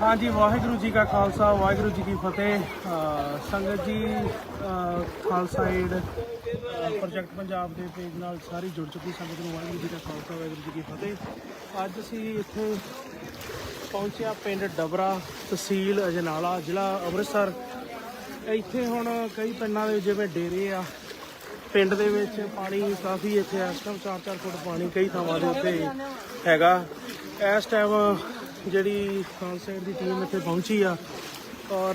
ਹਾਂਜੀ, ਵਾਹਿਗੁਰੂ ਜੀ ਕਾ ਖਾਲਸਾ, ਵਾਹਿਗੁਰੂ ਜੀ ਕੀ ਫਤਿਹ। ਸੰਗਤ ਜੀ ਖਾਲਸਾ ਏਡ ਪ੍ਰੋਜੈਕਟ ਪੰਜਾਬ ਦੇ ਪੇਜ ਨਾਲ ਸਾਰੀ ਜੁੜ ਚੁੱਕੀ ਸੰਗਤ ਨੂੰ ਵਾਹਿਗੁਰੂ ਜੀ ਕਾ ਖਾਲਸਾ, ਵਾਹਿਗੁਰੂ ਜੀ ਕੀ ਫਤਿਹ। ਅੱਜ ਅਸੀਂ ਇੱਥੇ ਪਹੁੰਚਿਆ ਪਿੰਡ ਡਬਰਾ ਤਹਿਸੀਲ ਅਜਨਾਲਾ, ਜ਼ਿਲ੍ਹਾ ਅੰਮ੍ਰਿਤਸਰ। ਇੱਥੇ ਹੁਣ ਕਈ ਪਿੰਡਾਂ ਦੇ ਜਿਵੇਂ ਡੇਰੇ ਆ, ਪਿੰਡ ਦੇ ਵਿੱਚ ਪਾਣੀ ਕਾਫੀ ਇੱਥੇ ਇਸ ਟਾਈਮ 4-4 ਫੁੱਟ ਪਾਣੀ ਕਈ ਥਾਵਾਂ ਦੇ ਉੱਤੇ ਹੈਗਾ। ਇਸ ਟਾਈਮ ਜਿਹੜੀ ਖਾਲਸਾ ਏਡ ਦੀ ਟੀਮ ਇੱਥੇ ਪਹੁੰਚੀ ਆ ਔਰ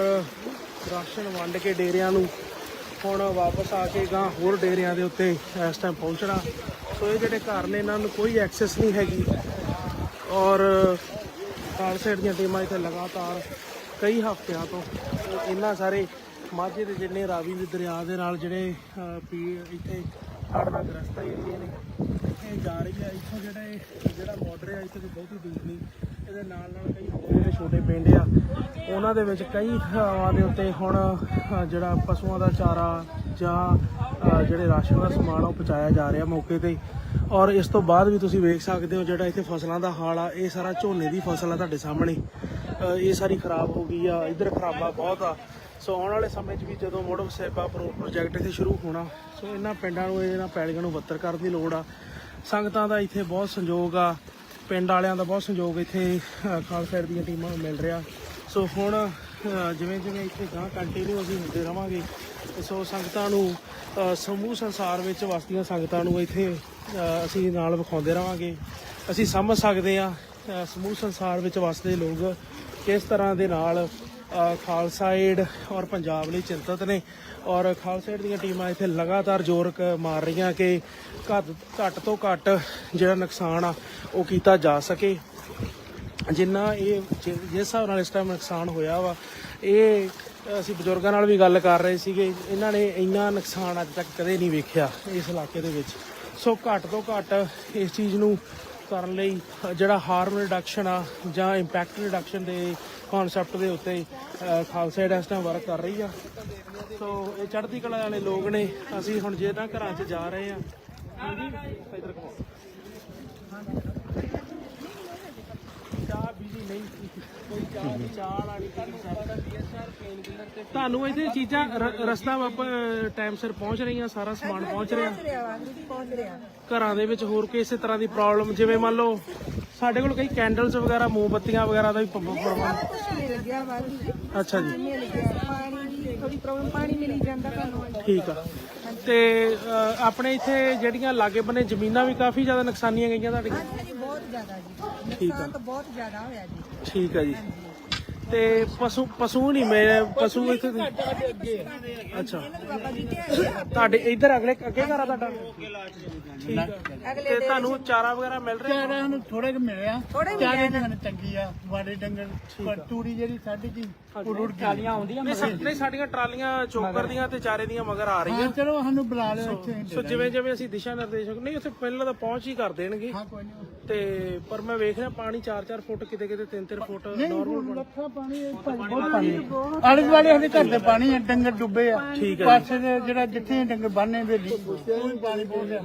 ਰਾਸ਼ਨ ਵੰਡ ਕੇ ਡੇਰਿਆਂ ਨੂੰ ਹੁਣ ਵਾਪਸ ਆ ਕੇ ਗਾਂ ਹੋਰ ਡੇਰਿਆਂ ਦੇ ਉੱਤੇ ਇਸ ਟਾਈਮ ਪਹੁੰਚਣਾ। ਸੋ ਇਹ ਜਿਹੜੇ ਘਰ ਨੇ ਇਹਨਾਂ ਨੂੰ ਕੋਈ ਐਕਸੈਸ ਨਹੀਂ ਹੈਗੀ। ਔਰ ਖਾਲਸਾ ਏਡ ਦੀਆਂ ਟੀਮਾਂ ਇੱਥੇ ਲਗਾਤਾਰ ਕਈ ਹਫ਼ਤਿਆਂ ਤੋਂ ਇਹਨਾਂ ਸਾਰੇ ਮਾਝੇ ਦੇ ਜਿੰਨੇ ਰਾਵੀ ਦੇ ਦਰਿਆ ਦੇ ਨਾਲ ਜਿਹੜੇ ਅਹ, ਇੱਥੇ ਹੜ੍ਹ ਨਾਲ ਗ੍ਰਸਤ ਏਰੀਏ ਨੇ ਇੱਥੇ ਜਾ ਰਹੀ ਆ। ਇੱਥੋਂ ਜਿਹੜੇ ਜਿਹੜਾ ਬਾਰਡਰ ਆ ਇੱਥੇ ਕੋਈ ਬਹੁਤੀ ਦੂਰ ਨਹੀਂ। ਇਹਦੇ ਨਾਲ ਨਾਲ ਕਈ ਜਿਹੜੇ ਛੋਟੇ ਪਿੰਡ ਆ, ਉਹਨਾਂ ਦੇ ਵਿੱਚ ਕਈ ਥਾਵਾਂ ਦੇ ਉੱਤੇ ਹੁਣ ਜਿਹੜਾ ਪਸ਼ੂਆਂ ਦਾ ਚਾਰਾ ਜਾਂ ਜਿਹੜੇ ਰਾਸ਼ਨ ਦਾ ਸਮਾਨ ਆ, ਉਹ ਪਹੁੰਚਾਇਆ ਜਾ ਰਿਹਾ ਮੌਕੇ ਤੇ। ਔਰ ਇਸ ਤੋਂ ਬਾਅਦ ਵੀ ਤੁਸੀਂ ਵੇਖ ਸਕਦੇ ਹੋ ਜਿਹੜਾ ਇੱਥੇ ਫਸਲਾਂ ਦਾ ਹਾਲ ਆ, ਇਹ ਸਾਰਾ ਝੋਨੇ ਦੀ ਫਸਲ ਆ ਤੁਹਾਡੇ ਸਾਹਮਣੇ। ਇਹ ਸਾਰੀ ਖਰਾਬ ਹੋ ਗਈ ਆ, ਇਧਰ ਖਰਾਬਾ ਬਹੁਤ ਆ। ਸੋ ਆਉਣ ਵਾਲੇ ਸਮੇਂ 'ਚ ਵੀ ਜਦੋਂ ਮੋੜੋ ਸੇਬਾ ਪ੍ਰੋ, ਪ੍ਰੋਜੈਕਟ ਇੱਥੇ ਸ਼ੁਰੂ ਹੋਣਾ, ਸੋ ਇਹਨਾਂ ਪਿੰਡਾਂ ਨੂੰ, ਇਹਨਾਂ ਪੈਲੀਆਂ ਨੂੰ ਬੱਤਰ ਕਰਨ ਦੀ ਲੋੜ ਆ। ਸੰਗਤਾਂ ਦਾ ਇੱਥੇ ਬਹੁਤ ਸੰਯੋਗ ਆ। ਪਿੰਡ ਵਾਲਿਆਂ ਦਾ ਬਹੁਤ ਸੰਯੋਗ ਇੱਥੇ ਅਹ, ਖਾਲਸਾ ਏਡ ਦੀਆਂ ਟੀਮਾਂ ਨੂੰ ਮਿਲ ਰਿਹਾ। ਸੋ ਹੁਣ ਜਿਵੇਂ ਜਿਵੇਂ ਇੱਥੇ ਗਾਂ ਕੰਟੀਨਿਊ ਅਸੀਂ ਹੁੰਦੇ ਰਵਾਂਗੇ ਸੋ ਸੰਗਤਾਂ ਨੂੰ ਸਮੂਹ ਸੰਸਾਰ ਵਿੱਚ ਵਸਦੀਆਂ ਸੰਗਤਾਂ ਨੂੰ ਇੱਥੇ ਅਸੀਂ ਨਾਲ ਵਿਖਾਉਂਦੇ ਰਵਾਂਗੇ। ਅਸੀਂ ਸਮਝ ਸਕਦੇ ਆ ਸਮੂਹ ਸੰਸਾਰ ਵਿੱਚ ਵਸਦੇ ਲੋਕ ਕਿਸ ਤਰ੍ਹਾਂ ਦੇ ਨਾਲ ਖਾਲਸਾ ਏਡ ਔਰ ਪੰਜਾਬ ਲਈ ਚਿੰਤਤ ਨੇ। ਔਰ ਖਾਲਸਾ ਏਡ ਦੀਆਂ ਟੀਮਾਂ ਇੱਥੇ ਲਗਾਤਾਰ ਜ਼ੋਰ ਕ- ਮਾਰ ਰਹੀਆਂ ਕਿ ਘੱਟ ਘੱਟ ਤੋਂ ਘੱਟ ਜਿਹੜਾ ਨੁਕਸਾਨ ਆ, ਉਹ ਕੀਤਾ ਜਾ ਸਕੇ। ਜਿੰਨਾ ਇਹ, ਜਿ- ਜਿਸ ਹਿਸਾਬ ਨਾਲ ਇਸ ਟਾਈਮ ਨੁਕਸਾਨ ਹੋਇਆ ਵਾ, ਇਹ ਅਸੀਂ ਬਜ਼ੁਰਗਾਂ ਨਾਲ ਵੀ ਗੱਲ ਕਰ ਰਹੇ ਸੀਗੇ। ਇਹਨਾਂ ਨੇ ਇੰਨਾ ਨੁਕਸਾਨ ਅੱਜ ਤੱਕ ਕਦੇ ਨਹੀਂ ਵੇਖਿਆ ਇਸ ਇਲਾਕੇ ਦੇ ਵਿੱਚ। ਸੋ ਘੱਟ ਤੋਂ ਘੱਟ ਇਸ ਚੀਜ਼ ਨੂੰ ਕਰਨ ਲਈ ਜਿਹੜਾ ਹਾਰਮ ਰਿਡਕਸ਼ਨ ਆ ਜਾਂ ਇੰਪੈਕਟ ਰਿਡਕਸ਼ਨ ਦੇ ਕਨਸੈਪਟ ਦੇ ਉੱਤੇ ਅ, ਖਾਲਸਾ ਏਡ ਇਸ ਟਾਈਮ ਵਰਕ ਕਰ ਰਹੀ ਆ। ਸੋ ਇਹ ਚੜ੍ਹਦੀ ਕਲਾ ਵਾਲੇ ਲੋਕ ਨੇ ਅਸੀਂ ਹੁਣ ਜਿਹਨਾਂ ਘਰਾਂ 'ਚ ਜਾ ਰਹੇ ਆ। ਹਾਂਜੀ ਇਧਰ ਕੋ ਚਾਹ ਬੀਜੀ ਨਹੀਂ ਕੋਈ ਚਾਹ ਦੀ ਚਾਹ ਵਾਲੀ ਤੁਹਾਨੂੰ ਇੱਥੇ ਚੀਜ਼ਾਂ ਰ- ਰਸਤਾ ਵਾਪ ਟਾਈਮ ਸਿਰ ਪਹੁੰਚ ਰਹੀਆਂ ਸਾਰਾ ਸਮਾਨ ਪਹੁੰਚ ਰਿਹਾ। ਪਹੁੰਚ ਰਿਹਾ ਘਰਾਂ ਦੇ ਵਿੱਚ ਹੋਰ ਕਿਸੇ ਤਰ੍ਹਾਂ ਦੀ ਪ੍ਰੋਬਲਮ ਜਿਵੇਂ ਮੰਨ ਲਓ ਸਾਡੇ ਕੋਲ ਕਈ ਕੈਂਡਲਸ ਵਗੈਰਾ ਮੋਮਬੱਤੀਆਂ ਵਗੈਰਾ ਦਾ ਵੀ ਪ੍ਰਬੰਧ ਮਿਲ ਗਿਆ ਵਾ ਅੱਛਾ ਜੀ। ਮਿਲ ਗਿਆ ਪਾਣੀ ਦੀ ਥੋੜੀ ਪ੍ਰੋਬਲਮ ਪਾਣੀ ਮਿਲ ਜਾਂਦਾ ਤੁਹਾਨੂੰ ਠੀਕ ਆ। ਤੇ ਅ, ਆਪਣੇ ਇੱਥੇ ਜਿਹੜੀਆਂ ਲਾਗੇ ਬੰਨੇ ਜ਼ਮੀਨਾਂ ਵੀ ਕਾਫੀ ਜ਼ਿਆਦਾ ਨੁਕਸਾਨੀਆਂ ਗਈਆਂ ਤੁਹਾਡੀਆਂ? ਹਾਂਜੀ ਬਹੁਤ ਜ਼ਿਆਦਾ ਜੀ। ਠੀਕ ਆ। ਨੁਕਸਾਨ ਤਾਂ ਬਹੁਤ ਜ਼ਿਆਦਾ ਹੋਇਆ ਜੀ। ਠੀਕ ਆ ਜੀ। ਤੇ ਪਸ਼ੂ ਪਸ਼ੂ ਨਹੀਂ ਮੈਂ ਪਸ਼ੂ ਇੱਥੇ ਅੱਛਾ। ਤੁਹਾਡੇ ਇੱਧਰ ਅਗਲੇ ਅੱਗੇ ਘਰ ਆ ਤੁਹਾਡਾ? ਤੇ ਤੁਹਾਨੂੰ ਚਾਰਾ ਵਗੈਰਾ ਮਿਲ ਰਿਹਾ? ਚਾਰਾਂ ਨੂੰ ਥੋੜੇ ਕੁ ਮਿਲਿਆ। ਚਾਰੇ ਦਿਨ ਚੰਗੀ ਆ ਵਾੜੇ ਡੰਗਰ। ਪਰ ਤੂੜੀ ਜਿਹੜੀ ਸਾਡੀ ਜੀ ਉਹ ਰੁੜ ਗਈ। ਆਉਂਦੀਆਂ ਨਹੀਂ ਸਾਡੀਆਂ ਟਰਾਲੀਆਂ ਚੋਕਰ ਦੀਆਂ ਤੇ ਚਾਰੇ ਦੀਆਂ ਮਗਰ ਆ ਰਹੀਆਂ। ਹਾਂ ਚਲੋ ਸਾਨੂੰ ਬੁਲਾ ਲਿਓ ਇੱਥੇ। ਸੋ ਜਿਵੇਂ ਜਿਵੇਂ ਅਸੀਂ ਦਿਸ਼ਾ ਨਿਰਦੇਸ਼ ਨਹੀਂ ਉੱਥੇ ਪਹਿਲਾਂ ਤਾਂ ਪਹੁੰਚ ਹੀ ਕਰ ਦੇਣਗੇ। ਹਾਂ ਕੋਈ ਨਹੀਂ। ਤੇ ਪਰ ਮੈਂ ਵੇਖ ਰਿਹਾ ਪਾਣੀ 4-4 ਫੁੱਟ ਕਿਤੇ ਕਿਤੇ 3-3 ਫੁੱਟ ਨਹੀਂ ਨਾਰਮਲ ਲੱਖਾ ਪਾਣੀ ਬਹੁਤ ਪਾਣੀ ਆਲੇ ਦੁਆਲੇ ਸਾਡੇ ਘਰ ਦੇ ਪਾਣੀ ਆ ਡੰਗਰ ਡੁੱਬੇ ਆ। ਠੀਕ ਹੈ ਪਾਸੇ ਦੇ ਜਿਹੜਾ ਜਿੱਥੇ ਡੰਗਰ ਬੰਨੇ ਵੇ ਉਹ ਵੀ ਪਾਣੀ ਪਹੁੰਚ ਗਿਆ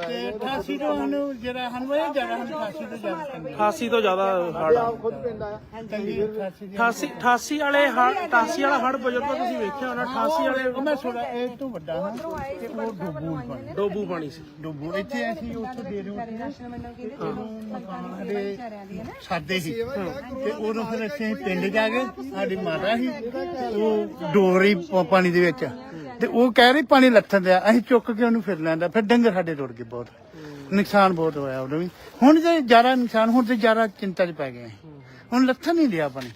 ਤੇ 88 ਤੋਂ ਜਿਹੜਾ ਸਾਨੂੰ ਇਹ ਜ਼ਿਆਦਾ ਸਾਨੂੰ 88 ਤੋਂ ਜ਼ਿਆਦਾ ਚੰਗੀ 88 ਤੋਂ ਜ਼ਿਆਦਾ ਹੜ ਚੰਗੀ 88 ਦੀ 88 88 ਵਾਲੇ ਹੜ 88 ਵਾਲਾ ਹੜ ਬਜ਼ੁਰਗੋ ਤੁਸੀਂ ਵੇਖਿਆ ਹੋਣਾ 88 ਵਾਲੇ ਉਹ ਮੈਂ ਥੋੜਾ ਇਹ ਤੋਂ ਵੱਡਾ ਹਾਂ ਉਹ ਡੁੱਬੂ ਪਾਣੀ। ਡੋਬੂ ਪਾਣੀ ਸੀ। ਡੁੱਬੂ ਇੱਥੇ ਅਸੀਂ ਉੱਥੇ ਦੇ ਰਹੇ ਮੈਨੂੰ ਕਹਿੰਦੇ ਸਾਡੇ ਵਿਚਾਰਿਆਂ ਦੀ ਹੈ ਨਾ। ਸਾਡੇ ਸੀ ਤੇ ਉਦੋਂ ਫਿਰ ਅਸੀਂ ਪਿੰਡ ਜਾ ਕੇ ਸਾਡੀ ਮਾਤਾ ਸੀ ਉਹ ਡੋਰੀ ਪ- ਪਾਣੀ ਦੇ ਵਿੱਚ। ਤੇ ਉਹ ਕਹਿ ਰਹੀ ਪਾਣੀ ਲੱਥਣ ਦਿਆ। ਅਸੀਂ ਚੁੱਕ ਕੇ ਉਹਨੂੰ ਫਿਰ ਲੈਂਦਾ। ਫਿਰ ਡੰਗਰ ਸਾਡੇ ਰੁੜ ਗਏ ਬਹੁਤ। ਨੁਕਸਾਨ ਬਹੁਤ ਹੋਇਆ ਉਦੋਂ ਵੀ। ਹੁਣ ਜੇ ਜ਼ਿਆਦਾ ਨੁਕਸਾਨ ਹੁਣ ਤੇ ਜ਼ਿਆਦਾ ਚਿੰਤਾ 'ਚ ਪੈ ਗਏ ਅਸੀਂ। ਹੁਣ ਲੱਥਣ ਨਹੀਂ ਲਿਆ ਪਾਣੀ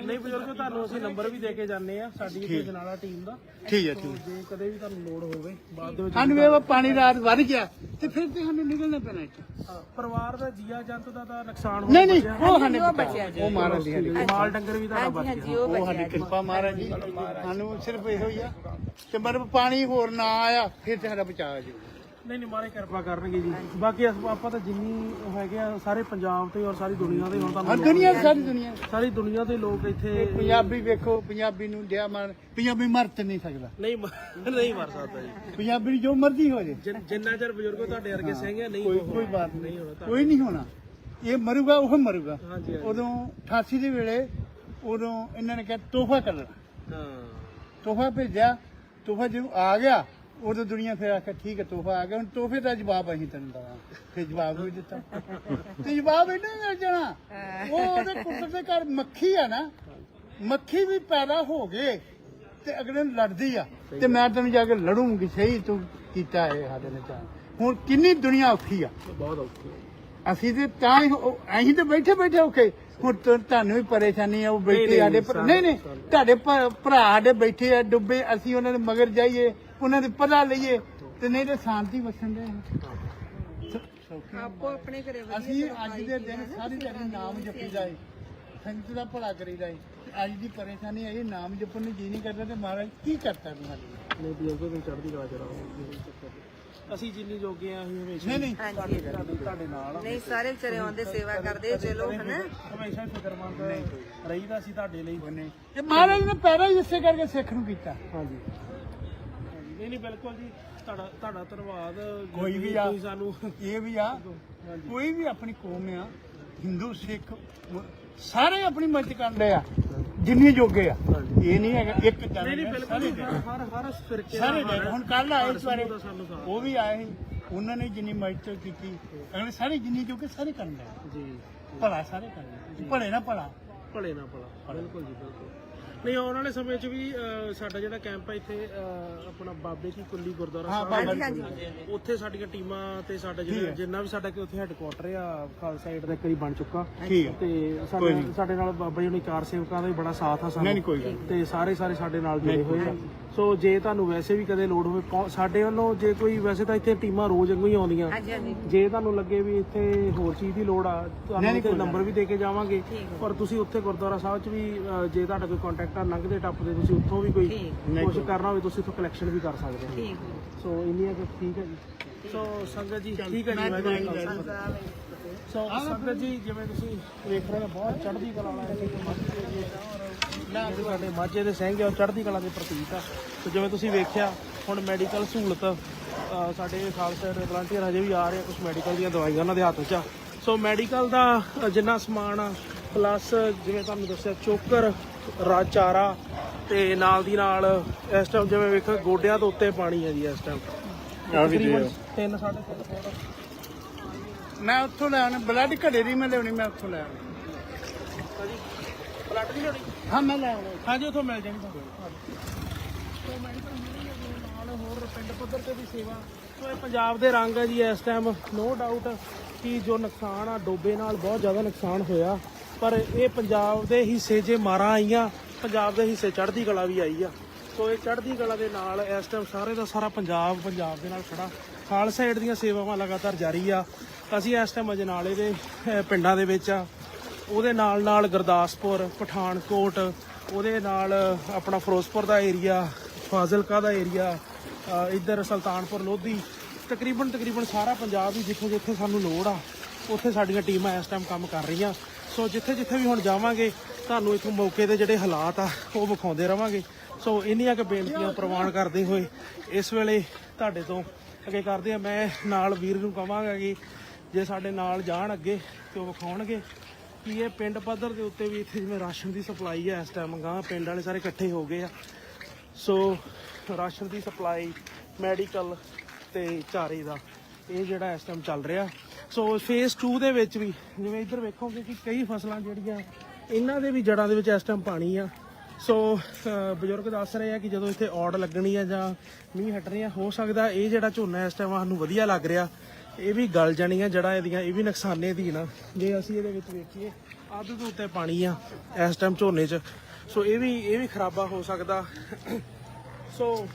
ਨਹੀਂ ਬਜ਼ੁਰਗੋ ਤੁਹਾਨੂੰ ਅਸੀਂ ਨੰਬਰ ਵੀ ਦੇ ਕੇ ਜਾਂਦੇ ਆ ਸਾਡੀ ਇੱਥੇ ਜਨਾਲਾ ਟੀਮ ਦਾ। ਠੀਕ ਹੈ ਠੀਕ। ਹੈ। ਜੇ ਕਦੇ ਵੀ ਤੁਹਾਨੂੰ ਲੋੜ ਹੋਵੇ ਬਾਅਦ ਦੇ ਵਿੱਚ ਸਾਨੂੰ ਇਹ ਵਾ ਪਾਣੀ ਰਾਤ ਵੱਧ ਗਿਆ ਤੇ ਫਿਰ ਤੇ ਸਾਨੂੰ ਨਿਕਲਣਾ ਪੈਣਾ ਇੱਥੇ। ਹਾਂ, ਪਰਿਵਾਰ ਦਾ ਜੀਆ ਜੰਤ ਦਾ ਤਾਂ ਨੁਕਸਾਨ ਹੋ ਨਹੀਂ ਨਹੀਂ ਉਹ ਸਾਡੇ ਬਚਿਆ ਉਹ ਮਾਰਨ ਦੀ ਸਾਡੀ ਮਾਲ ਡੰਗਰ ਵੀ ਤੁਹਾਡਾ ਬਚ ਗਿਆ। ਉਹ ਸਾਡੀ ਕਿਰਪਾ ਮਹਾਰਾਜ ਜੀ। ਸਾਨੂੰ ਸਿਰਫ ਇਹੋ ਹੀ ਆ ਮਤਲਬ ਪਾਣੀ ਹੋਰ ਨਾ ਆਇਆ ਫਿਰ ਤੇ ਸਾਡਾ ਬਚਾਅ ਜੀ। ਨਹੀਂ ਨਹੀਂ ਮਾਰੇ ਕਿਰਪਾ ਕਰਨਗੇ ਜੀ। ਬਾਕੀ ਅਸ- ਆਪਾਂ ਤਾਂ ਜਿੰਨੀ ਹੈਗੇ ਆ ਸਾਰੇ ਪੰਜਾਬ ਤੇ ਔਰ ਸਾਰੀ ਦੁਨੀਆ ਦੇ ਹੁਣ ਦੁਨੀਆ ਸਾਰੀ ਦੁਨੀਆ ਸਾਰੀ ਦੁਨੀਆ ਦੇ ਲੋਕ ਇੱਥੇ ਪੰਜਾਬੀ ਵੇਖੋ ਪੰਜਾਬੀ ਨੂੰ ਦਿਆ ਮਾਰ ਪੰਜਾਬੀ ਮਰ ਤੇ ਨਹੀਂ ਸਕਦਾ। ਨਹੀਂ ਮ- ਨਹੀਂ ਮਰ ਸਕਦਾ ਜੀ। ਪੰਜਾਬੀ ਨੂੰ ਜੋ ਮਰਜ਼ੀ ਹੋ ਜੇ। ਜਿੰਨ- ਜਿੰਨਾ ਚਿਰ ਬਜ਼ੁਰਗੋ ਤੁਹਾਡੇ ਵਰਗੇ ਸਿੰਘ ਆ ਨਹੀਂ ਕੋਈ ਕੋਈ ਬਾਤ ਨਹੀਂ ਕੋਈ ਨਹੀਂ ਹੋਣਾ। ਇਹ ਮਰੂਗਾ ਉਹ ਮਰੂਗਾ। ਹਾਂਜੀ, ਹਾਂਜੀ। ਉਦੋਂ 88 ਦੇ ਵੇਲੇ ਉਦੋਂ ਇਹਨਾਂ ਨੇ ਕਿਹਾ ਤੋਹਫਾ ਕਰਨਾ ਹਾਂ। ਤੋਹਫਾ ਭੇਜਿਆ। ਤੋਹਫਾ ਜਦੋਂ ਆ ਗਿਆ ਉਦੋਂ ਦੁਨੀਆ ਫਿਰ ਆਖਿਆ ਠੀਕ ਹੈ ਤੋਹਫਾ ਆ ਗਿਆ। ਹੁਣ ਤੋਹਫੇ ਦਾ ਜਵਾਬ ਅਸੀਂ ਤੈਨੂੰ ਦਵਾਂ ਫਿਰ ਜਵਾਬ ਵੀ ਦਿੱਤਾ। ਤੇ ਜਵਾਬ ਇਹਨਾਂ ਮਿਲ ਜਾਣਾ। ਉਹ ਉਹਦੇ ਪੁੱਤਰ ਦੇ ਘਰ ਮੱਖੀ ਆ ਨਾ ਮੱਖੀ ਵੀ ਪੈਦਾ ਹੋ ਗਏ ਤੇ ਅਗਲੇ ਨੂੰ ਲੜਦੀ ਆ। ਤੇ ਮੈਂ ਤੈਨੂੰ ਜਾ ਕੇ ਲੜੂੰਗੀ ਸਹੀ ਤੂੰ ਕੀਤਾ ਇਹ ਸਾਡੇ ਨੇ ਚਾਹ। ਹੁਣ ਕਿੰਨੀ ਦੁਨੀਆ ਔਖੀ ਆ। ਬਹੁਤ ਔਖੀ ਅਸੀਂ ਤੇ ਤਾਂ ਹੀ ਅਸੀਂ ਤੇ ਬੈਠੇ ਬੈਠੇ ਔਖੇ। ਹੁਣ ਤੁ- ਤੁਹਾਨੂੰ ਵੀ ਪਰੇਸ਼ਾਨੀ ਆ ਉਹ ਬੈਠੇ ਸਾਡੇ ਨਹੀਂ ਨਹੀਂ ਤੁਹਾਡੇ ਭਰਾ ਸਾਡੇ ਬੈਠੇ ਆ ਡੁੱਬੇ ਅਸੀਂ ਉਹਨਾਂ ਦੇ ਮਗਰ ਜਾਈਏ। ਉਹਨਾਂ ਦੇ ਪਤਾ ਲਈਏ ਤੇ ਨਹੀਂ ਤੇ ਸ਼ਾਂਤੀ ਵਸਣ ਦੇ। ਆਪੋ ਆਪਣੇ ਘਰੇ ਵਧੀਆ ਅਸੀਂ ਅੱਜ ਦੇ ਦਿਨ ਸਾਰੀ ਦਿਹਾੜੀ ਨਾਮ ਜਪੀਦਾ ਏ ਸੰਗਤ ਦਾ ਭਲਾ ਕਰੀਦਾ ਏ ਤੇ ਅੱਜ ਦੀ ਪਰੇਸ਼ਾਨੀ ਇਹ ਨਾਮ ਜਪਣ ਨੂੰ ਜੀ ਨਹੀਂ ਕਰਦਾ ਤੇ ਮਹਾਰਾਜ ਕੀ ਕਰਤਾ ਤੁਹਾਡੀ ਨਹੀਂ ਬਜ਼ੁਰਗੋ ਨੂੰ ਚੜ੍ਹਦੀ ਕਲਾ ਚੜਾਓ ਅਸੀਂ ਜਿੰਨੀ ਜੋਗੇ ਆ ਅਸੀਂ ਹਮੇਸ਼ਾ ਨਹੀਂ ਨਹੀਂ। ਤੁਹਾਡੇ ਤੁਹਾਡੇ ਨਾਲ ਨਹੀਂ ਸਾਰੇ ਵਿਚਾਰੇ ਆਉਂਦੇ ਸੇਵਾ ਕਰਦੇ ਚਲੋ ਹਨਾ? ਹਮੇਸ਼ਾ ਫਿਕਰਮੰਦ ਰਹੀਦਾ ਸੀ ਤੁਹਾਡੇ ਲਈ। ਇਹ ਮਹਾਰਾਜ ਨੇ ਹੀ ਇਸੇ ਕਰਕੇ ਸਿੱਖ ਨੂੰ ਕੀਤਾ। ਹਾਂਜੀ। ਨਹੀਂ ਨਹੀਂ ਬਿਲਕੁਲ ਜੀ। ਤੁਹਾਡਾ ਤੁਹਾਡਾ ਧੰਨਵਾਦ। ਕੋਈ ਵੀ ਆ। ਤੁਸੀਂ ਸਾਨੂੰ ਇਹ ਵੀ ਆ ਕੋਈ ਵੀ ਆਪਣੀ ਕੌਮ ਆ ਹਿੰਦੂ ਸਿੱਖ ਮ- ਸਾਰੇ ਆਪਣੀ ਮਦਦ ਕਰਦੇ ਆ ਜਿੰਨੀ ਜੋਗੇ ਆ। ਇਹ ਨਹੀਂ ਹੈਗਾ ਇੱਕ ਜਣਾ ਨਹੀਂ ਬਿਲਕੁਲ ਸਾਰੇ ਜੀ, ਦੇ ਹਰ ਹਰ ਹਰ ਫਿਰਕੇ ਦਾ ਸਾਰੇ ਦੇ ਹਰ- ਹੁਣ ਕੱਲ ਆਏ ਹਰ ਇਸ ਬਾਰੇ ਸਮੂਹ ਦਾ ਸਾਨੂੰ ਸਾਥ। ਉਹ ਵੀ ਆਏ ਸੀ। ਉਹਨਾਂ ਨੇ ਜਿੰਨੀ ਮਦਦ ਕੀਤੀ ਅਗਲੇ ਸਾਰੇ ਜਿੰਨੀ ਜੋਗੇ ਸਾਰੇ ਕਰਦੇ ਆ ਜੀ ਭਲਾ ਸਾਰੇ ਕਰਦੇ ਆ। ਭਲੇ ਨਾ ਭਲਾ। ਭਲੇ ਨਾ ਭਲਾ। ਬਿਲਕੁਲ ਜੀ ਬਿਲਕੁਲ। ਨਹੀਂ ਆਉਣ ਵਾਲੇ ਸਮੇਂ 'ਚ ਵੀ ਅਹ, ਸਾਡਾ ਜਿਹੜਾ ਕੈਂਪ ਹੈ ਇੱਥੇ ਅਹ, ਆਪਣਾ ਬਾਬੇ ਕੀ ਕੁੱਲੀ ਗੁਰਦੁਆਰਾ ਹਾਂ, ਸਾਹਿਬ ਬਾਬਾ ਹਾਂਜੀ, ਉੱਥੇ ਸਾਡੀਆਂ ਟੀਮਾਂ ਤੇ ਸਾਡਾ ਜਿਹੜਾ। ਜਿੰਨਾ ਵੀ ਸਾਡਾ ਕਿ ਉੱਥੇ ਹੈੱਡਕੁਆਟਰ ਆ ਖਾਲਸਾ ਏਡ ਦਾ ਇੱਕ ਵਾਰੀ ਬਣ ਚੁੱਕਾ। ਠੀਕ ਹੈ। ਤੇ ਸਾਡੇ। ਸਾਡੇ ਨਾਲ ਬਾਬਾ ਜੀ ਹੁਣੀ ਕਾਰ ਸੇਵਕਾਂ ਦਾ ਵੀ ਬੜਾ ਸਾਥ ਆ ਸਾਨੂੰ। ਨਹੀਂ ਕੋਈ ਗੱਲ ਤੇ ਸਾਰੇ ਸਾਰੇ ਸਾਡੇ ਨਾਲ ਜੁੜੇ ਹੋਏ ਆ। ਸੋ ਜੇ ਤੁਹਾਨੂੰ ਵੈਸੇ ਵੀ ਕਦੇ ਲੋੜ ਹੋਵੇ ਸਾਡੇ ਵੱਲੋਂ ਜੇ ਕੋਈ ਵੈਸੇ ਤਾਂ ਇੱਥੇ ਟੀਮਾਂ ਰੋਜ਼ ਵਾਂਗੂ ਹੀ ਆਉਂਦੀਆਂ। ਹਾਂਜੀ ਹਾਂਜੀ। ਜੇ ਤੁਹਾਨੂੰ ਲੱਗੇ ਵੀ ਇੱਥੇ ਹੋਰ ਚੀਜ਼ ਦੀ ਲੋੜ ਆ ਤੁਹਾਨੂੰ ਇੱਥੇ ਨੰਬਰ ਵੀ ਦੇ ਕੇ ਜਾਵਾਂਗੇ। ਠੀਕ ਹੈ। ਪਰ ਤੁਸੀਂ ਉੱਥੇ ਗੁਰਦੁਆਰਾ ਸਾਹਿਬ 'ਚ ਵੀ ਅ, ਜੇ ਤੁਹਾਡਾ ਕੋਈ ਕੰਟੈਕਟ ਆ ਲੰਘਦੇ ਟੱਪਦੇ ਤੁਸੀਂ ਉੱਥੋਂ ਵੀ ਕੋਈ ਠੀਕ। ਕੋਈ। ਕਰਨਾ ਹੋਵੇ ਤੁਸੀਂ ਉੱਥੋਂ ਕਲੈਕਸ਼ਨ ਵੀ ਕਰ ਸਕਦੇ ਹੋ। ਠੀਕ ਸੋ ਇੰਨੀਆਂ ਕੁ ਠੀਕ ਹੈ ਜੀ। ਸੋ ਸੰਗਤ ਜੀ ਠੀਕ ਹੈ ਜੀ ਸੰਸਾਰ ਸੋ ਸੰਗਤ ਜੀ ਜਿਵੇਂ ਤੁਸੀਂ ਵੇਖ ਰਹੇ ਹੋ ਬਹੁਤ ਚੜ੍ਹਦੀ ਕਲਾ ਵਾਲਾ ਔਰ ਨਾ ਕਿ ਸਾਡੇ ਮਾਝੇ ਦੇ ਸਿੰਘ ਆ ਉਹ ਚੜ੍ਹਦੀ ਕਲਾ ਦੇ ਪ੍ਰਤੀਕ ਆ। ਸੋ ਜਿਵੇਂ ਤੁਸੀਂ ਵੇਖਿਆ ਹੁਣ ਮੈਡੀਕਲ ਸਹੂਲਤ ਅ, ਸਾਡੇ ਖਾਲਸਾ ਦੇ ਵਲੰਟੀਅਰ ਹਜੇ ਵੀ ਆ ਰਹੇ ਆ ਕੁਝ ਮੈਡੀਕਲ ਦੀਆਂ ਦਵਾਈਆਂ ਉਹਨਾਂ ਦੇ ਹੱਥ 'ਚ ਆ। ਸੋ ਮੈਡੀਕਲ ਦਾ ਅ, ਜਿੰਨਾ ਸਮਾਨ ਆ ਪਲੱਸ ਜਿਵੇਂ ਤੁਹਾਨੂੰ ਦੱਸਿਆ ਚੋਕਰ ਰਾ ਚਾਰਾ ਤੇ ਨਾਲ ਦੀ ਨਾਲ ਇਸ ਟਾਈਮ ਜਿਵੇਂ ਵੇਖੋ ਗੋਡਿਆਂ ਤੋਂ ਉੱਤੇ ਪਾਣੀ ਹੈ ਜੀ ਇਸ ਟਾਈਮ ਆ ਵੀ ਤਕਰੀਬਨ ਦਿਓ। 3 3.5 ਫੁੱਟ। ਮੈਂ ਉੱਥੋਂ ਲੈ ਆਉਣਾ ਬਲੱਡ ਘੜੇ ਦੀ ਮੈਂ ਲਿਆਉਣੀ ਮੈਂ ਉੱਥੋਂ ਲੈ ਆਉਣੀ। ਪਲੱਟ ਨਹੀਂ ਲੋੜੀ ਹਾਂ ਮੈਂ ਲੈ ਆਉਣਾ ਹਾਂਜੀ ਉੱਥੋਂ ਮਿਲ ਜਾਣੀ ਤੁਹਾਨੂੰ। ਹੋਰ ਪਿੰਡ ਪੱਧਰ ਤੇ ਵੀ ਸੇਵਾ। ਸੋ ਇਹ ਪੰਜਾਬ ਦੇ ਰੰਗ ਆ ਜੀ ਇਸ ਟਾਈਮ ਨੋ ਡਾਊਟ ਕਿ ਜੋ ਨੁਕਸਾਨ ਆ ਡੋਬੇ ਨਾਲ ਬਹੁਤ ਜ਼ਿਆਦਾ ਨੁਕਸਾਨ ਹੋਇਆ। ਪਰ ਇਹ ਪੰਜਾਬ ਦੇ ਹਿੱਸੇ ਜੇ ਮਾਰਾਂ ਆਈਆਂ ਪੰਜਾਬ ਦੇ ਹਿੱਸੇ ਚੜ੍ਹਦੀ ਕਲਾ ਵੀ ਆਈ ਆ। ਸੋ ਇਹ ਚੜ੍ਹਦੀ ਕਲਾ ਦੇ ਨਾਲ ਇਸ ਟਾਈਮ ਸਾਰੇ ਦਾ ਸਾਰਾ ਪੰਜਾਬ ਪੰਜਾਬ ਦੇ ਨਾਲ ਖੜਾ। ਖਾਲਸਾ ਏਡ ਦੀਆਂ ਸੇਵਾਵਾਂ ਲਗਾਤਾਰ ਜਾਰੀ ਆ। ਅਸੀਂ ਇਸ ਟਾਈਮ ਅਜਨਾਲੇ ਦੇ ਪਿੰਡਾਂ ਦੇ ਵਿੱਚ ਆ। ਉਹਦੇ ਨਾਲ ਨਾਲ ਗੁਰਦਾਸਪੁਰ, ਪਠਾਨਕੋਟ, ਉਹਦੇ ਨਾਲ ਆਪਣਾ ਫਿਰੋਜ਼ਪੁਰ ਦਾ ਏਰੀਆ ਫਾਜ਼ਿਲਕਾ ਦਾ ਏਰੀਆ ਇੱਧਰ ਸੁਲਤਾਨਪੁਰ, ਲੋਧੀ, ਤਕਰੀਬਨ ਤਕਰੀਬਨ ਸਾਰਾ ਪੰਜਾਬ ਹੀ ਜਿੱਥੇ ਜਿੱਥੇ ਸਾਨੂੰ ਲੋੜ ਆ, ਉੱਥੇ ਸਾਡੀਆਂ ਟੀਮਾਂ ਇਸ ਟਾਈਮ ਕੰਮ ਕਰ ਰਹੀਆਂ। ਸੋ ਜਿੱਥੇ ਜਿੱਥੇ ਵੀ ਹੁਣ ਜਾਵਾਂਗੇ, ਤੁਹਾਨੂੰ ਇਥੋਂ ਮੌਕੇ ਦੇ ਜਿਹੜੇ ਹਾਲਾਤ ਆ, ਉਹ ਵਿਖਾਉਂਦੇ ਰਵਾਂਗੇ। ਸੋ ਇੰਨੀਆਂ ਕੁ ਬੇਨਤੀਆਂ ਪ੍ਰਵਾਨ ਕਰਦੇ ਹੋਏ, ਇਸ ਵੇਲੇ ਤੁਹਾਡੇ ਤੋਂ ਅੱਗੇ ਕਰਦੇ ਆ। ਮੈਂ ਨਾਲ ਵੀਰ ਨੂੰ ਕਹਾਂਗਾ ਕਿ ਜੇ ਸਾਡੇ ਨਾਲ ਜਾਣ ਅੱਗੇ, ਤੇ ਉਹ ਵਿਖਾਉਣਗੇ। ਕਿ ਇਹ ਪਿੰਡ ਪੱਧਰ ਦੇ ਉੱਤੇ ਵੀ ਇੱਥੇ ਜਿਵੇਂ ਰਾਸ਼ਨ ਦੀ ਸਪਲਾਈ ਹੈ ਇਸ ਟਾਈਮ ਗਾਂ ਪਿੰਡ ਵਾਲੇ ਸਾਰੇ ਇਕੱਠੇ ਹੋ ਗਏ ਆ। ਸੋ ਰਾਸ਼ਨ ਦੀ ਸਪਲਾਈ ਮੈਡੀਕਲ ਤੇ ਚਾਰੇ ਦਾ, ਇਹ ਜਿਹੜਾ ਇਸ ਟਾਈਮ ਚੱਲ ਰਿਹਾ। ਸੋ ਫੇਸ 2 ਦੇ ਵਿੱਚ ਵੀ, ਜਿਵੇਂ ਇੱਧਰ ਵੇਖੋਗੇ ਕਿ ਕਈ ਫਸਲਾਂ ਜਿਹੜੀਆਂ, ਇਹਨਾਂ ਦੇ ਵੀ ਜੜਾਂ ਦੇ ਵਿੱਚ ਇਸ ਟਾਈਮ ਪਾਣੀ ਆ। ਸੋ ਬਜ਼ੁਰਗ ਦੱਸ ਰਹੇ ਆ ਕਿ ਜਦੋਂ ਇੱਥੇ ਔੜ ਲੱਗਣੀ ਆ ਜਾਂ ਮੀਂਹ ਹਟਣੀ ਆ ਹੋ ਸਕਦਾ ਇਹ ਜਿਹੜਾ ਝੋਨਾ ਇਸ ਟਾਈਮ ਸਾਨੂੰ ਵਧੀਆ ਲੱਗ ਰਿਹਾ। ਇਹ ਵੀ ਗਲ ਜਾਣੀਆਂ ਜੜਾਂ ਇਹਦੀਆਂ ਇਹ ਵੀ ਨੁਕਸਾਨੇ ਦੀ ਨਾ। ਜੇ ਅਸੀਂ ਇਹਦੇ ਵਿੱਚ ਵੇਖੀਏ ਅੱਧ ਤੋਂ ਉੱਤੇ ਪਾਣੀ ਆ ਇਸ ਟਾਈਮ ਝੋਨੇ 'ਚ। ਸੋ ਇਹ ਵੀ ਇਹ ਵੀ ਖਰਾਬਾ ਹੋ ਸਕਦਾ। ਸੋ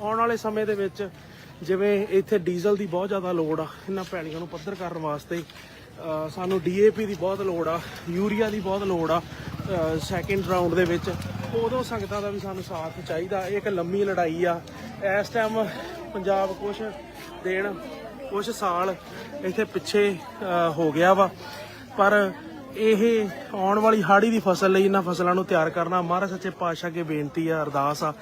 ਆਉਣ ਵਾਲੇ ਸਮੇਂ ਦੇ ਵਿੱਚ ਜਿਵੇਂ ਇੱਥੇ ਡੀਜ਼ਲ ਦੀ ਬਹੁਤ ਜ਼ਿਆਦਾ ਲੋੜ ਆ ਇਹਨਾਂ ਪੈੜੀਆਂ ਨੂੰ ਪੱਧਰ ਕਰਨ ਵਾਸਤੇ ਅ, ਸਾਨੂੰ ਡੀਏਪੀ ਦੀ ਬਹੁਤ ਲੋੜ ਆ ਯੂਰੀਆ ਦੀ ਬਹੁਤ ਲੋੜ ਆ ਸੈਕਿੰਡ ਰਾਉਂਡ ਦੇ ਵਿੱਚ। ਉਦੋਂ ਸੰਗਤਾਂ ਦਾ ਵੀ ਸਾਨੂੰ ਸਾਥ ਚਾਹੀਦਾ। ਇਹ ਇੱਕ ਲੰਮੀ ਲੜਾਈ ਆ। ਇਸ ਟਾਈਮ ਪੰਜਾਬ ਕੁਛ ਦੇਣ ਕੁਛ ਸਾਲ ਇੱਥੇ ਪਿੱਛੇ ਹੋ ਗਿਆ ਵਾ। ਪਰ ਇਹ ਆਉਣ ਵਾਲੀ ਹਾੜੀ ਦੀ ਫਸਲ ਲਈ ਇਹਨਾਂ ਫਸਲਾਂ ਨੂੰ ਤਿਆਰ ਕਰਨਾ ਮਹਾਰਾਜ ਸੱਚੇ ਪਾਤਸ਼ਾਹ ਅੱਗੇ ਬੇਨਤੀ ਆ, ਅਰਦਾਸ ਆ।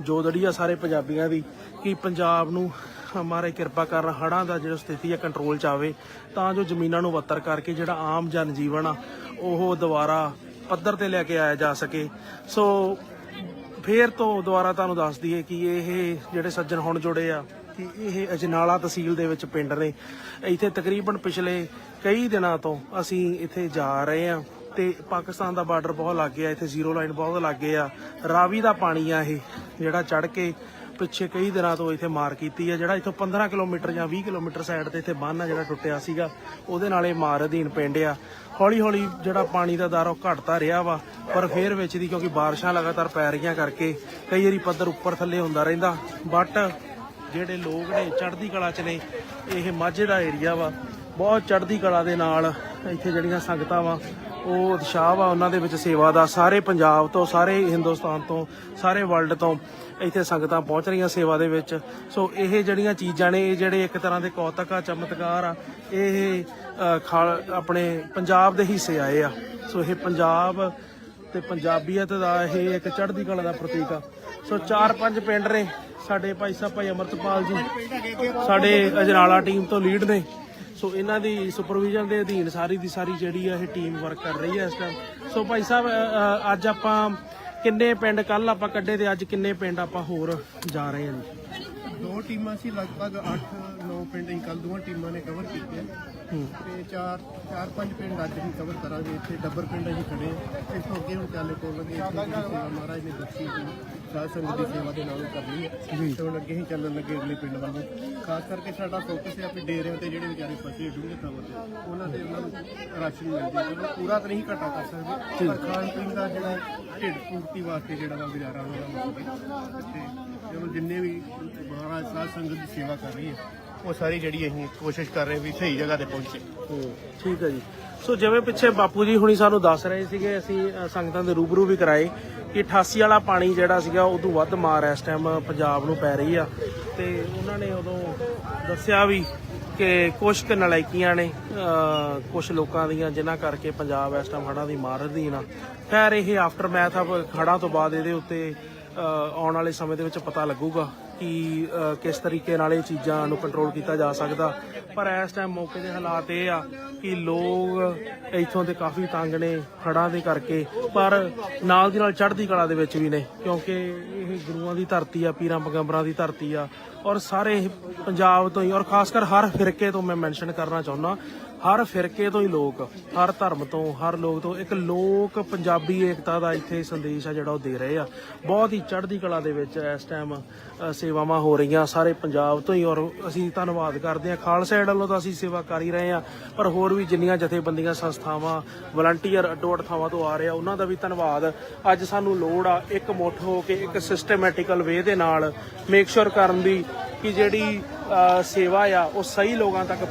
ਜੋ ਦੜੀ ਆ ਸਾਰੇ ਪੰਜਾਬੀਆਂ ਦੀ ਕਿ ਪੰਜਾਬ ਨੂੰ ਹਮਾਰੇ ਕਿਰਪਾ ਕਰਨ ਹੜ੍ਹਾਂ ਦਾ ਜਿਹੜਾ ਸਥਿਤੀ ਆ ਕੰਟਰੋਲ ਚ ਆਵੇ, ਤਾਂ ਜੋ ਜ਼ਮੀਨਾਂ ਨੂੰ ਵੱਤਰ ਕਰਕੇ ਜਿਹੜਾ ਆਮ ਜਨ ਜੀਵਨ ਆ, ਉਹ ਦੁਬਾਰਾ ਪੱਧਰ ਤੇ ਲੈ ਕੇ ਆਇਆ ਜਾ ਸਕੇ। ਸੋ ਫੇਰ ਤੋਂ ਦੁਬਾਰਾ ਤੁਹਾਨੂੰ ਦੱਸ ਦਈਏ ਕਿ ਇਹ ਜਿਹੜੇ ਸੱਜਣ ਹੁਣ ਜੁੜੇ ਆ ਕਿ ਇਹ ਅਜਨਾਲਾ ਤਹਿਸੀਲ ਦੇ ਵਿੱਚ ਪਿੰਡ ਨੇ। ਇੱਥੇ ਤਕਰੀਬਨ ਪਿਛਲੇ ਕਈ ਦਿਨਾਂ ਤੋਂ ਅਸੀਂ ਇੱਥੇ ਜਾ ਰਹੇ ਹਾਂ ਤੇ ਪਾਕਿਸਤਾਨ ਦਾ ਬਾਰਡਰ ਬਹੁਤ ਲੱਗੇ ਆ ਇੱਥੇ ਜ਼ੀਰੋ ਲਾਈਨ ਬਹੁਤ ਲੱਗੇ ਆ। ਰਾਵੀ ਦਾ ਪਾਣੀ ਆ ਇਹ, ਜਿਹੜਾ ਚੜ ਕੇ ਪਿੱਛੇ ਕਈ ਦਿਨਾਂ ਤੋਂ ਇੱਥੇ ਮਾਰ ਕੀਤੀ ਆ, ਜਿਹੜਾ ਇੱਥੋਂ 15 ਕਿਲੋਮੀਟਰ ਜਾਂ 20 ਕਿਲੋਮੀਟਰ ਸਾਈਡ ਤੇ ਇੱਥੇ ਬੰਨ ਆ ਜਿਹੜਾ ਟੁੱਟਿਆ ਸੀਗਾ, ਉਹਦੇ ਨਾਲ ਇਹ ਮਾਰ ਅਧੀਨ ਪਿੰਡ ਆ। ਹੌਲੀ ਹੌਲੀ ਜਿਹੜਾ ਪਾਣੀ ਦਾ ਦਰ ਉਹ ਘਟਦਾ ਰਿਹਾ ਵਾ, ਪਰ ਫੇਰ ਵਿੱਚ ਦੀ ਕਿਉਂਕਿ ਬਾਰਿਸ਼ਾਂ ਲਗਾਤਾਰ ਪੈ ਰਹੀਆਂ ਕਰਕੇ ਕਈ ਵਾਰੀ ਪੱਧਰ ਉੱਪਰ ਥੱਲੇ ਹੁੰਦਾ ਰਹਿੰਦਾ ਬਟ ਜਿਹੜੇ ਲੋਕ ਨੇ ਚੜ੍ਹਦੀ ਕਲਾ ਚ ਨੇ ਇਹ ਮਾਝੇ ਦਾ ਏਰੀਆ ਵਾ। ਬਹੁਤ ਚੜ੍ਹਦੀ ਕਲਾ ਦੇ ਨਾਲ ਇੱਥੇ ਜਿਹੜੀਆਂ ਸੰਗਤਾਂ ਵਾ ਉਹ ਉਤਸ਼ਾਹ ਵਾ ਉਹਨਾਂ ਦੇ ਵਿੱਚ ਸੇਵਾ ਦਾ। ਸਾਰੇ ਪੰਜਾਬ ਤੋਂ ਸਾਰੇ ਹਿੰਦੁਸਤਾਨ ਤੋਂ ਸਾਰੇ ਵਰਲਡ ਤੋਂ ਇੱਥੇ ਸੰਗਤਾਂ ਪਹੁੰਚ ਰਹੀਆਂ ਸੇਵਾ ਦੇ ਵਿੱਚ। ਸੋ ਇਹ ਜਿਹੜੀਆਂ ਚੀਜ਼ਾਂ ਨੇ ਇਹ ਜਿਹੜੇ ਇੱਕ ਤਰ੍ਹਾਂ ਦੇ ਕੌਤਕ ਆ ਚਮਤਕਾਰ ਆ ਇਹ ਅ, ਆਪਣੇ ਪੰਜਾਬ ਦੇ ਹਿੱਸੇ ਆਏ ਆ। ਸੋ ਇਹ ਪੰਜਾਬ ਤੇ ਪੰਜਾਬੀਅਤ ਦਾ ਇਹ ਇੱਕ ਚੜ੍ਹਦੀ ਕਲਾ ਦਾ ਪ੍ਰਤੀਕ ਆ। ਸੋ ਚਾਰ ਪੰਜ ਪਿੰਡ ਨੇ ਸਾਡੇ ਭਾਈ ਸਾਹਿਬ, ਭਾਈ ਅਮਰਤਪਾਲ ਜੀ, ਸਾਡੇ ਅਜਨਾਲਾ ਟੀਮ ਤੋਂ ਲੀਡ ਨੇ। ਸੋ ਇਹਨਾਂ ਦੀ ਸੁਪਰਵਿਜ਼ਨ ਦੇ ਅਧੀਨ ਸਾਰੀ ਦੀ ਸਾਰੀ ਜਿਹੜੀ ਆ, ਇਹ ਟੀਮ ਵਰਕ ਕਰ ਰਹੀ ਹੈ ਇਸ ਟਾਈਮ ਸੋ ਭਾਈ ਸਾਹਿਬ ਅੱਜ ਆਪਾਂ ਕਿੰਨੇ ਪਿੰਡ ਕੱਲ ਆਪਾਂ ਕੱਢੇ ਤੇ ਅੱਜ ਕਿੰਨੇ ਪਿੰਡ ਆਪਾਂ ਹੋਰ ਜਾ ਰਹੇ ਹਾਂ ਜੀ? ਦੋ ਟੀਮਾਂ ਸੀ, ਲਗਭਗ 8-9 ਪਿੰਡ ਹੀ ਕੱਲ ਦੋਵਾਂ ਟੀਮਾਂ ਨੇ ਕਵਰ ਕੀਤੇ। ਤੇ ਚਾਰ ਚਾਰ ਪੰਜ ਪਿੰਡ ਅੱਜ ਵੀ ਕਵਰ ਕਰਾਂਗੇ। ਇੱਥੇ ਡੱਬਰ ਪਿੰਡ ਅਸੀਂ ਖੜੇ ਆ ਇੱਥੋਂ ਅੱਗੇ ਹੁਣ ਚੱਲੇ ਕੋਲ ਲੱਗੇ। ਇੱਥੇ ਜਿਹੜੀ ਸੇਵਾ ਮਹਾਰਾਜ ਨੇ ਦੱਸੀ ਸੀ ਸਾਧ ਸੰਗਤ ਦੀ ਸੇਵਾ ਦੇ ਨਾਲ ਕਰਨੀ ਹੈ। ਤੇ ਹੁਣ ਅੱਗੇ ਹੀ ਚੱਲਣ ਲੱਗੇ ਅਗਲੇ ਪਿੰਡ ਵੱਲ। ਨੂੰ ਖਾਸ ਕਰਕੇ ਸਾਡਾ ਫੋਕਸ ਹੈ ਵੀ ਡੇਰਿਆਂ ਤੇ ਜਿਹੜੇ ਵਿਚਾਰੇ ਫਸੇ ਡੂੰਘੇ ਥਾਵਾਂ ਤੇ ਉਹਨਾਂ ਦੇ ਉਹਨਾਂ ਨੂੰ ਰਾਸ਼ਨ ਮਿਲ ਜਾਏ ਚਲੋ ਪੂਰਾ ਤਾਂ ਨਹੀਂ ਘਟਾ ਕਰ ਸਕਦੇ। ਪਰ ਖਾਣ ਪੀਣ ਦਾ ਜਿਹੜਾ ਢਿੱਡ ਪੂਰਤੀ ਵਾਸਤੇ ਜਿਹੜਾ ਵਾ ਗੁਜ਼ਾਰਾ ਦਾ ਹੋ। ਸਕੇ ਤੇ ਚਲੋ ਜਿੰਨੇ ਵੀ ਮਹਾਰਾਜ ਸਾਧ ਸੰਗਤ ਦੀ ਸੇਵਾ ਕਰ ਰਹੀ ਹੈ ਉਹ ਸਾਰੀ ਜਿਹੜੀ ਅਸੀਂ ਕੋਸ਼ਿਸ਼ ਕਰ ਰਹੇ ਵੀ ਸਹੀ ਜਗ੍ਹਾ ਤੇ ਪਹੁੰਚੇ। ਠੀਕ ਹੈ ਜੀ। ਸੋ ਜਿਵੇਂ ਪਿੱਛੇ ਬਾਪੂ ਜੀ ਹੁਣੀ ਸਾਨੂੰ ਦੱਸ ਰਹੇ ਸੀਗੇ ਅਸੀਂ ਅ, ਸੰਗਤਾਂ ਦੇ ਰੂਬਰੂ ਵੀ ਕਰਾਏ ਕਿ 88 ਵਾਲਾ ਪਾਣੀ ਜਿਹੜਾ ਸੀਗਾ ਉਦੋਂ ਵੱਧ ਮਾਰ ਇਸ ਟਾਈਮ ਪੰਜਾਬ ਨੂੰ ਪੈ ਰਹੀ ਆ। ਤੇ ਉਹਨਾਂ ਨੇ ਉਦੋਂ ਦੱਸਿਆ ਵੀ ਕਿ ਕੁਛ ਕੁ ਨਲਾਇਕੀਆਂ ਨੇ ਕੁਛ ਲੋਕਾਂ ਦੀਆਂ ਜਿਨ੍ਹਾਂ ਕਰਕੇ ਪੰਜਾਬ ਇਸ ਟਾਈਮ ਹੜ੍ਹਾਂ ਦੀ ਮਾਰ ਅਧੀਨ ਆ। ਖੈਰ ਇਹ ਆਫਟਰ ਮੈਥ ਆਫ ਹੜ੍ਹਾਂ ਤੋਂ ਬਾਅਦ ਇਹਦੇ ਉੱਤੇ ਆਉਣ ਵਾਲੇ ਸਮੇਂ ਦੇ ਵਿੱਚ ਪਤਾ ਲੱਗੂਗਾ ਕਿ ਕਿਸ ਤਰੀਕੇ ਨਾਲ ਇਹ ਚੀਜ਼ਾਂ ਨੂੰ ਕੰਟਰੋਲ ਕੀਤਾ ਜਾ ਸਕਦਾ। ਪਰ ਇਸ ਟਾਈਮ ਮੌਕੇ ਦੇ ਹਾਲਾਤ ਇਹ ਆ ਕਿ ਲੋਕ ਇੱਥੋਂ ਦੇ ਕਾਫੀ ਤੰਗ ਨੇ ਹੜ੍ਹਾਂ ਦੇ ਕਰਕੇ, ਪਰ ਨਾਲ ਦੀ ਨਾਲ ਚੜ੍ਹਦੀ ਕਲਾ ਦੇ ਵਿੱਚ ਵੀ ਨੇ, ਕਿਉਂਕਿ ਇਹ ਗੁਰੂਆਂ ਦੀ ਧਰਤੀ ਆ, ਪੀਰਾਂ ਪੈਗੰਬਰਾਂ ਦੀ ਧਰਤੀ ਆ। ਔਰ ਸਾਰੇ ਪੰਜਾਬ ਤੋਂ ਹੀ, ਔਰ ਖਾਸ ਕਰ ਹਰ ਫਿਰਕੇ ਤੋਂ ਮੈਂ ਮੈਂਸ਼ਨ ਕਰਨਾ ਚਾਹੁੰਦਾ ਹਰ ਫਿਰਕੇ ਤੋਂ ਹੀ ਲੋਕ, ਹਰ ਧਰਮ ਤੋਂ, ਹਰ ਲੋਕ ਤੋਂ, ਇੱਕ ਲੋਕ ਪੰਜਾਬੀ ਏਕਤਾ ਦਾ ਇੱਥੇ ਸੰਦੇਸ਼ ਆ ਜਿਹੜਾ ਉਹ ਦੇ ਰਹੇ ਆ। ਬਹੁਤ ਹੀ ਚੜ੍ਹਦੀ ਕਲਾ ਦੇ ਵਿੱਚ ਇਸ ਟਾਈਮ ਸੇਵਾਵਾਂ ਹੋ ਰਹੀਆਂ ਸਾਰੇ ਪੰਜਾਬ ਤੋਂ ਹੀ ਔਰ ਅਸੀਂ ਧੰਨਵਾਦ ਕਰਦੇ ਹਾਂ। ਖਾਲਸਾ ਏਡ ਵੱਲੋਂ ਤਾਂ ਅਸੀਂ ਸੇਵਾ ਕਰ ਹੀ ਰਹੇ ਹਾਂ, ਪਰ ਹੋਰ ਵੀ ਜਿੰਨੀਆਂ ਜਥੇਬੰਦੀਆਂ, ਸੰਸਥਾਵਾਂ ਵਲੰਟੀਅਰ ਅੱਡੋ ਅੱਡ ਥਾਵਾਂ ਤੋਂ ਆ ਰਹੇ ਆ, ਉਹਨਾਂ ਦਾ ਵੀ ਧੰਨਵਾਦ। ਅੱਜ ਸਾਨੂੰ ਲੋੜ ਆ ਇੱਕ ਮੁੱਠ ਹੋ ਕੇ ਇੱਕ ਸਿਸਟਮੈਟਿਕਲ ਵੇ ਦੇ ਨਾਲ ਮੇਕ ਸ਼ੋਰ ਕਰਨ ਦੀ ਕਿ ਜਿਹੜੀ ਸੇਵਾ ਆ, ਉਹ ਸਹੀ ਲੋਕਾਂ ਤੱਕ